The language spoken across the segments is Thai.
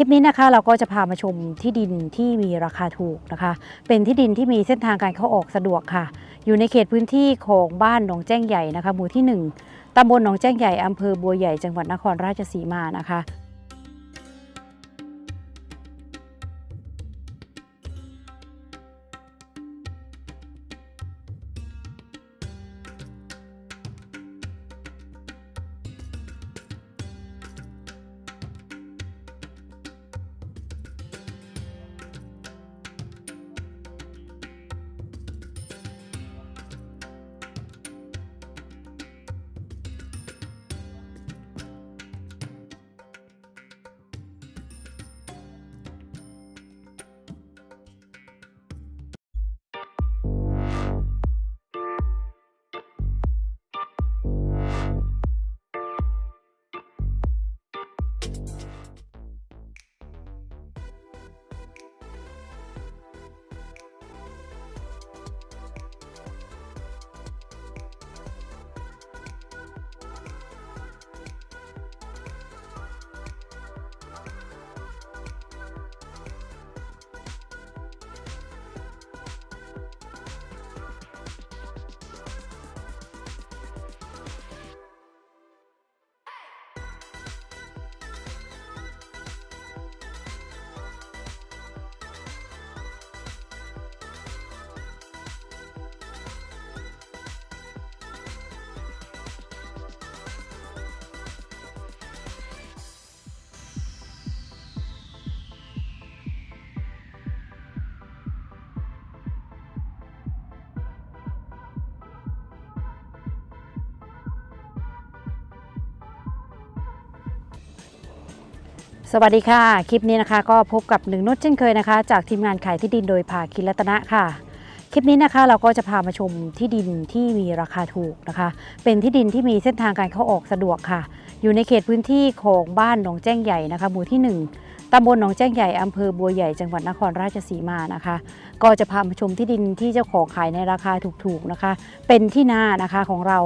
คลิปนี้นะคะเราก็จะพามาชมที่ดินที่มีราคาถูกนะคะ เป็นที่ดินที่มีเส้นทางการเข้าออกสะดวกค่ะ อยู่ในเขตพื้นที่ของบ้านหนองแจ้งใหญ่นะคะ หมู่ที่ 1ตำบลหนองแจ้งใหญ่อำเภอบัวใหญ่จังหวัดนครราชสีมานะคะ สวัสดีค่ะ คลิปนี้นะคะก็พบกับหนึ่งนุชเช่นเคยนะคะ จากทีมงานขายที่ดินโดยภาคินรัตนะค่ะ คลิปนี้นะคะเราก็จะพามาชมที่ดินที่มีราคาถูกนะคะ เป็นที่ดินที่มีเส้นทางการเข้าออกสะดวกค่ะ อยู่ในเขตพื้นที่ของบ้านหนองแจ้งใหญ่นะคะ หมู่ที่ 1ตำบลหนองแจ้งใหญ่อำเภอบัวใหญ่จังหวัดนครราชสีมานะคะ ก็จะพามาชมที่ดินที่เจ้าของขายในราคาถูกๆนะคะ เป็นที่นานะคะของเรา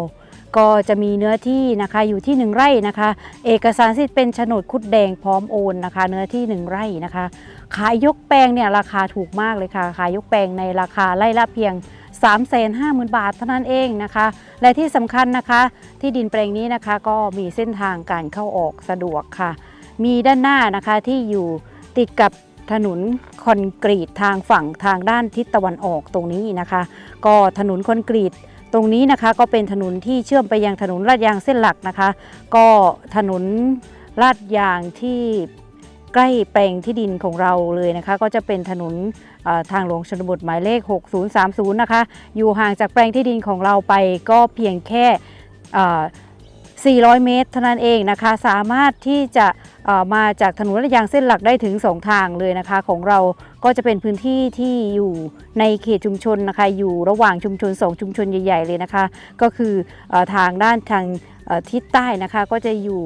ก็จะมีเนื้อที่นะคะอยู่ที่ 1 ไร่นะคะ เอกสารสิทธิ์เป็นโฉนดคุดแดงพร้อมโอนนะคะ เนื้อที่ 1 ไร่นะคะ ขายยกแปลงเนี่ยราคาถูกมากเลยค่ะ ขายยกแปลงในราคาไร่ละเพียง 3 5 0 0 0 0 บาทเท่านั้นเองนะคะ และที่สำคัญนะคะ ที่ดินแปลงนี้นะคะก็มีเส้นทางการเข้าออกสะดวกค่ะ มีด้านหน้านะคะที่อยู่ติดกับถนนคอนกรีตทางฝั่งทางด้านทิศตะวันออกตรงนี้นะคะ ก็ถนนคอนกรีต ตรงนี้นะคะก็เป็นถนนที่เชื่อมไปยังถนนลาดยางเส้นหลักนะคะ ก็ถนนลาดยางที่ใกล้แปลงที่ดินของเราเลยนะคะ ก็จะเป็นถนนทางหลวงชนบทหมายเลข 6030 นะคะ อยู่ห่างจากแปลงที่ดินของเราไปก็เพียงแค่ 400 เมตรเท่านั้นเองนะคะ สามารถที่จะมาจากถนนลาดยางเส้นหลักได้ถึง 2 ทางเลยนะคะ ของเราก็จะเป็นพื้นที่ที่อยู่ในเขตชุมชนนะคะ อยู่ระหว่างชุมชน 2 ชุมชนใหญ่ ๆ เลยนะคะ ก็คืออทางด้านทางทิศใต้นะคะก็จะอยู่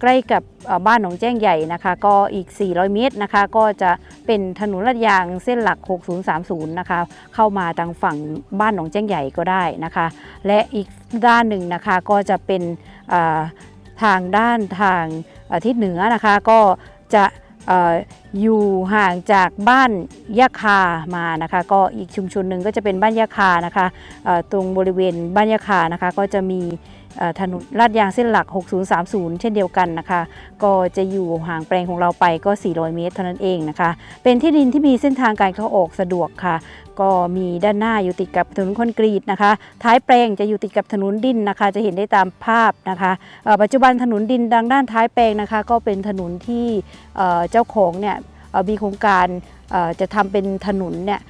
ใกล้กับบ้านหนองแจ้งใหญ่นะคะ ก็อีก 400 เมตรนะคะ ก็จะเป็นถนนลาดยางเส้นหลัก 6030 นะคะ เข้ามาทางฝั่งบ้านหนองแจ้งใหญ่ก็ได้นะคะ และอีกด้านหนึ่งนะคะก็จะเป็นทางด้านทางทิศเหนือนะคะ ก็จะอยู่ห่างจากบ้านยะคามานะคะ ก็อีกชุมชนหนึ่งก็จะเป็นบ้านยะคานะคะตรงบริเวณบ้านยะคานะคะ ก็จะมี ถนนลาดยางเส้นหลัก 6030 เช่นเดียวกันนะคะ ก็จะอยู่ห่างแปลงของเราไปก็ 400 เมตรเท่านั้นเองนะคะ เป็นที่ดินที่มีเส้นทางการเข้าออกสะดวกค่ะ ก็มีด้านหน้าอยู่ติดกับถนนคอนกรีตนะคะ ท้ายแปลงจะอยู่ติดกับถนนดินนะคะ จะเห็นได้ตามภาพนะคะปัจจุบันถนนดินดังด้านท้ายแปลงนะคะ ก็เป็นถนนที่เจ้าของเนี่ยมีโครงการจะทำเป็นถนนเนี่ย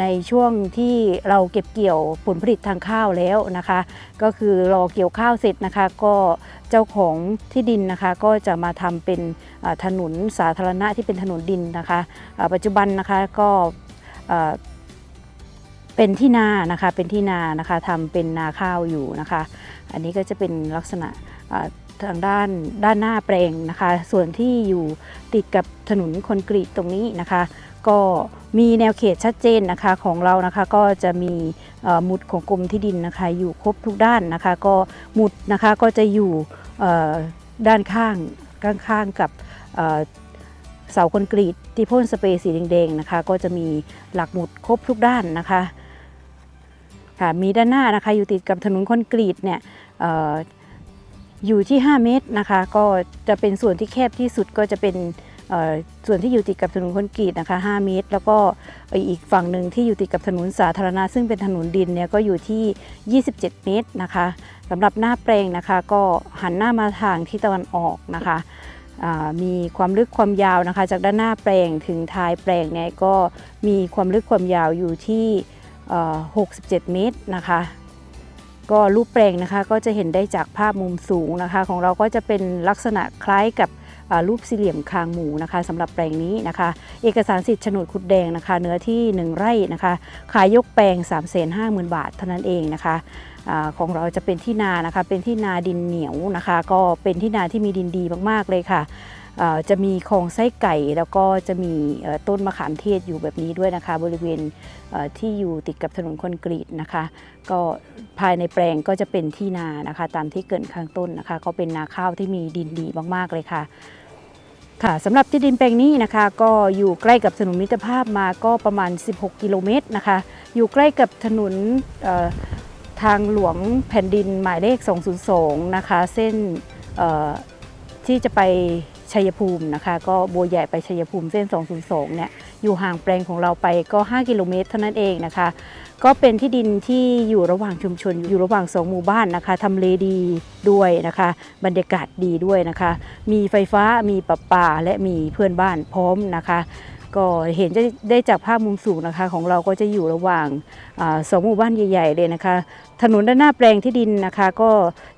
ในช่วงที่เราเก็บเกี่ยวผลผลิตทางข้าวแล้วนะคะ ก็คือรอเกี่ยวข้าวเสร็จนะคะ ก็เจ้าของที่ดินนะคะ ก็จะมาทำเป็นถนนสาธารณะที่เป็นถนนดินนะคะปัจจุบันนะคะก็เป็นที่นานะคะเป็นที่นานะคะทำเป็นนาข้าวอยู่นะคะ อันนี้ก็จะเป็นลักษณะทางด้านด้านหน้าแปลงนะคะ ส่วนที่อยู่ติดกับถนนคอนกรีตตรงนี้นะคะ ก็มีแนวเขตชัดเจนนะคะของเรานะคะก็จะมีหมุดของกรมที่ดินนะคะ อยู่ครบทุกด้านนะคะ ก็หมุดนะคะก็จะอยู่ด้านข้างข้างๆกับเสาคอนกรีตที่พ่นสเปรย์สีแดงๆนะคะ ก็จะมีหลักหมุดครบทุกด้านนะคะค่ะมีด้านหน้านะคะอยู่ติดกับถนนคอนกรีตเนี่ยอออยู่ที่ 5 เมตรนะคะ ก็จะเป็นส่วนที่แคบที่สุดก็จะเป็น ส่วนที่อยู่ติดกับถนนคอนกรีตนะคะ 5 เมตร แล้วก็อีกฝั่งหนึ่งที่อยู่ติดกับถนนสาธารณะ ซึ่งเป็นถนนดินเนี่ยก็อยู่ที่ 27 เมตรนะคะสำหรับหน้าแปลงนะคะ ก็หันหน้ามาทางที่ตะวันออกนะคะมีความลึกความยาวนะคะ จากด้านหน้าแปลงถึงท้ายแปลงเนี่ยก็มีความลึกความยาวอยู่ที่ 67 เมตรนะคะก็รูปแปลงนะคะก็จะเห็นได้จากภาพมุมสูงนะคะ ของเราก็จะเป็นลักษณะคล้ายกับ รูปสี่เหลี่ยมคางหมูนะคะสำหรับแปลงนี้นะคะ เอกสารสิทธิ์โฉนดขุดแดงนะคะ เนื้อที่ 1 ไร่นะคะ ขายยกแปลง 3 5 0 0 0 0 บาทเท่านั้นเองนะคะอของเราจะเป็นที่นานะคะ เป็นที่นาดินเหนียวนะคะ ก็เป็นที่นาที่มีดินดีมากๆเลยค่ะ จะมีคลองไส้ไก่ แล้วก็จะมีต้นมะขามเทศอยู่แบบนี้ด้วยนะคะ บริเวณที่อยู่ติดกับถนนคอนกรีตนะคะ ก็ภายในแปลงก็จะเป็นที่นานะคะ ตามที่เกินข้างต้นนะคะ ก็เป็นนาข้าวที่มีดินดีมากๆเลยค่ะค่ะสำหรับที่ดินแปลงนี้นะคะก็อยู่ใกล้กับถนนมิตรภาพมาก็ประมาณ 16 กิโลเมตรนะคะ อยู่ใกล้กับถนนทางหลวงแผ่นดินหมายเลข 202 นะคะ เส้นที่จะไป ชัยภูมินะคะ ก็บัวใหญ่ไปชัยภูมิเส้น 202 เนี่ยอยู่ห่างแปลงของเราไปก็ 5 กิโลเมตรเท่านั้นเองนะคะ ก็เป็นที่ดินที่อยู่ระหว่างชุมชน อยู่ระหว่างสองหมู่บ้านนะคะทำเลดีด้วยนะคะ บรรยากาศดีด้วยนะคะ มีไฟฟ้ามีประปาและมีเพื่อนบ้านพร้อมนะคะก็เห็นจะได้จากภาพมุมสูงนะคะของเราก็จะอยู่ระหว่างอสองหมู่บ้านใหญ่ๆเลยนะคะ ถนนด้านหน้าแปลงที่ดินนะคะ ก็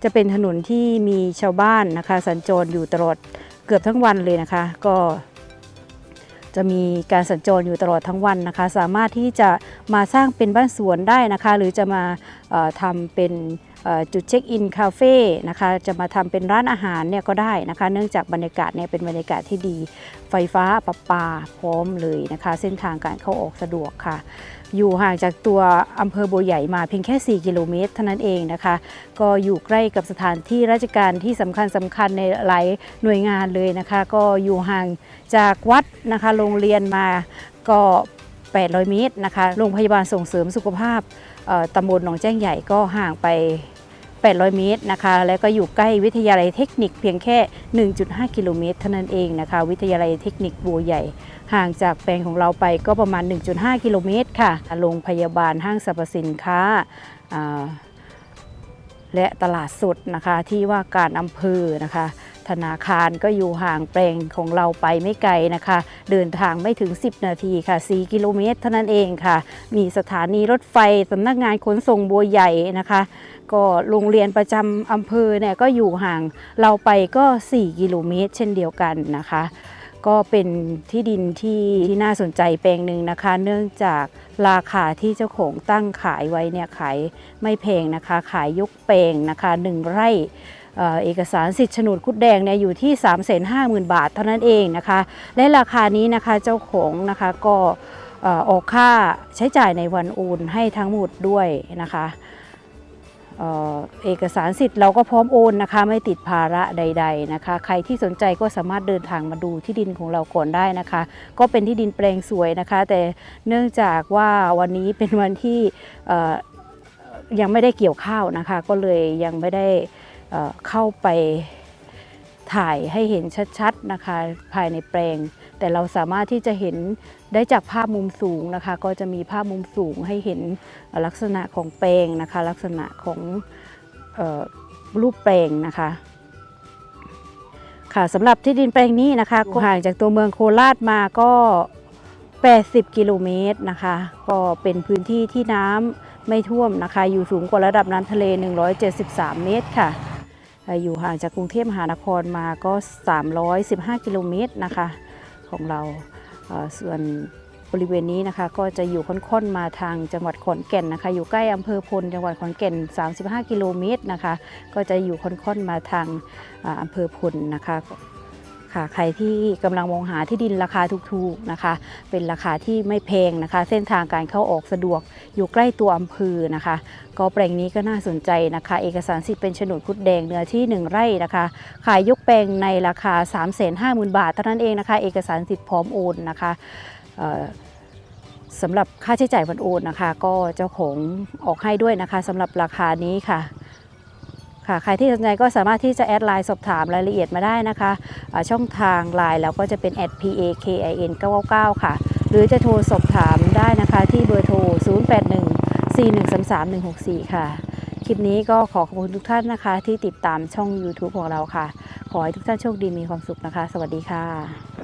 จะเป็นถนนที่มีชาวบ้านนะคะ สัญจรอยู่ตลอด เกือบทั้งวันเลยนะคะ ก็จะมีการสัญจรอยู่ตลอดทั้งวันนะคะ สามารถที่จะมาสร้างเป็นบ้านสวนได้นะคะ หรือจะมาทำเป็น จุดเช็คอินคาเฟ่นะคะจะมาทำเป็นร้านอาหารเนี่ยก็ได้นะคะ เนื่องจากบรรยากาศเนี่ยเป็นบรรยากาศที่ดี ไฟฟ้าประปาพร้อมเลยนะคะ เส้นทางการเข้าออกสะดวกค่ะ อยู่ห่างจากตัวอำเภอบัวใหญ่มาเพียงแค่ 4 กิโลเมตรเท่านั้นเองนะคะ ก็อยู่ใกล้กับสถานที่ราชการที่สำคัญสำคัญในหลายหน่วยงานเลยนะคะ ก็อยู่ห่างจากวัดนะคะโรงเรียนมาก็800 เมตรนะคะ โรงพยาบาลส่งเสริมสุขภาพตำบลหนองแจ้งใหญ่ก็ห่างไป 800 เมตรนะคะ แล้วก็อยู่ใกล้วิทยาลัยเทคนิคเพียงแค่ 1.5 กิโลเมตรเท่านั้นเองนะคะ วิทยาลัยเทคนิคบัวใหญ่ ห่างจากแปลงของเราไปก็ประมาณ 1.5 กิโลเมตรค่ะ โรงพยาบาลห้างสรรพสินค้าและตลาดสดนะคะที่ว่าการอำเภอนะคะ ธนาคารก็อยู่ห่างแปลงของเราไปไม่ไกลนะคะ เดินทางไม่ถึง 10 นาทีค่ะ 4 กิโลเมตรเท่านั้นเองค่ะ มีสถานีรถไฟสำนักงานขนส่งบัวใหญ่นะคะ ก็โรงเรียนประจำอำเภอเนี่ยก็อยู่ห่างเราไปก็ 4 กิโลเมตร เช่นเดียวกันนะคะก็เป็นที่ดินที่ที่น่าสนใจแปลงหนึ่งนะคะ เนื่องจากราคาที่เจ้าของตั้งขายไว้เนี่ยขายไม่แพงนะคะ ขายยกแปลงนะคะหนึ่งไร่ เอกสารสิทธิ์โฉนดคุดแดงเนี่ยอยู่ที่ 3 5 0 0 0 0 บาทเท่านั้นเองนะคะ และราคานี้นะคะเจ้าของนะคะก็ออกค่าใช้จ่ายในวันโอนให้ทั้งหมดด้วยนะคะเอกสารสิทธิ์เราก็พร้อมโอนนะคะไม่ติดภาระใด ๆนะคะ ใครที่สนใจก็สามารถเดินทางมาดูที่ดินของเราก่อนได้นะคะ ก็เป็นที่ดินแปลงสวยนะคะ แต่เนื่องจากว่าวันนี้เป็นวันที่ยังไม่ได้เกี่ยวข้าวนะคะ ก็เลยยังไม่ได้ เข้าไปถ่ายให้เห็นชัดๆนะคะภายในแปลง แต่เราสามารถที่จะเห็นได้จากภาพมุมสูงนะคะ ก็จะมีภาพมุมสูงให้เห็นลักษณะของแปลงนะคะ ลักษณะของออรูปแปลงนะคะค่ะสำหรับที่ดินแปลงนี้นะคะห่างจากตัวเมืองโคราชมาก็ 80 กิโลเมตรนะคะ ก็เป็นพื้นที่ที่น้ำไม่ท่วมนะคะ อยู่สูงกว่าระดับน้ำทะเล 173 เมตรค่ะ อยู่ห่างจากกรุงเทพมหานครมาก็ 315 กิโลเมตรนะคะของเราส่วนบริเวณนี้นะคะก็จะอยู่ค่อนๆมาทางจังหวัดขอนแก่นนะคะ อยู่ใกล้อำเภอพลจังหวัดขอนแก่น 35 กิโลเมตรนะคะ ก็จะอยู่ค่อนๆมาทางอ่าอำเภอพลนะคะ ค่ะใครที่กำลังมองหาที่ดินราคาถูกๆนะคะ เป็นราคาที่ไม่แพงนะคะ เส้นทางการเข้าออกสะดวกอยู่ใกล้ตัวอำเภอนะคะ ก็แปลงนี้ก็น่าสนใจนะคะ เอกสารสิทธิ์เป็นโฉนดคุดแดงเนื้อที่ 1 ไร่นะคะ ขายยกแปลงในราคา 3 5 0 0 0 0 บาทเท่านั้นเองนะคะ เอกสารสิทธิ์พร้อมโอนนะคะสำหรับค่าใช้จ่ายวันโอนนะคะ ก็เจ้าของออกให้ด้วยนะคะสำหรับราคานี้ค่ะ ค่ะใครที่สนใจก็สามารถที่จะแอดไลน์สอบถามรายละเอียดมาได้นะคะอ่าช่องทางไลน์แล้วก็จะเป็น p a k i n 999ค่ะ หรือจะโทรสอบถามได้นะคะที่เบอร์โทร 081 4133 164 ค่ะ คลิปนี้ก็ขอขอบคุณทุกท่านนะคะ ที่ติดตามช่อง YouTube ของเราค่ะ ขอให้ทุกท่านโชคดีมีความสุขนะคะ สวัสดีค่ะ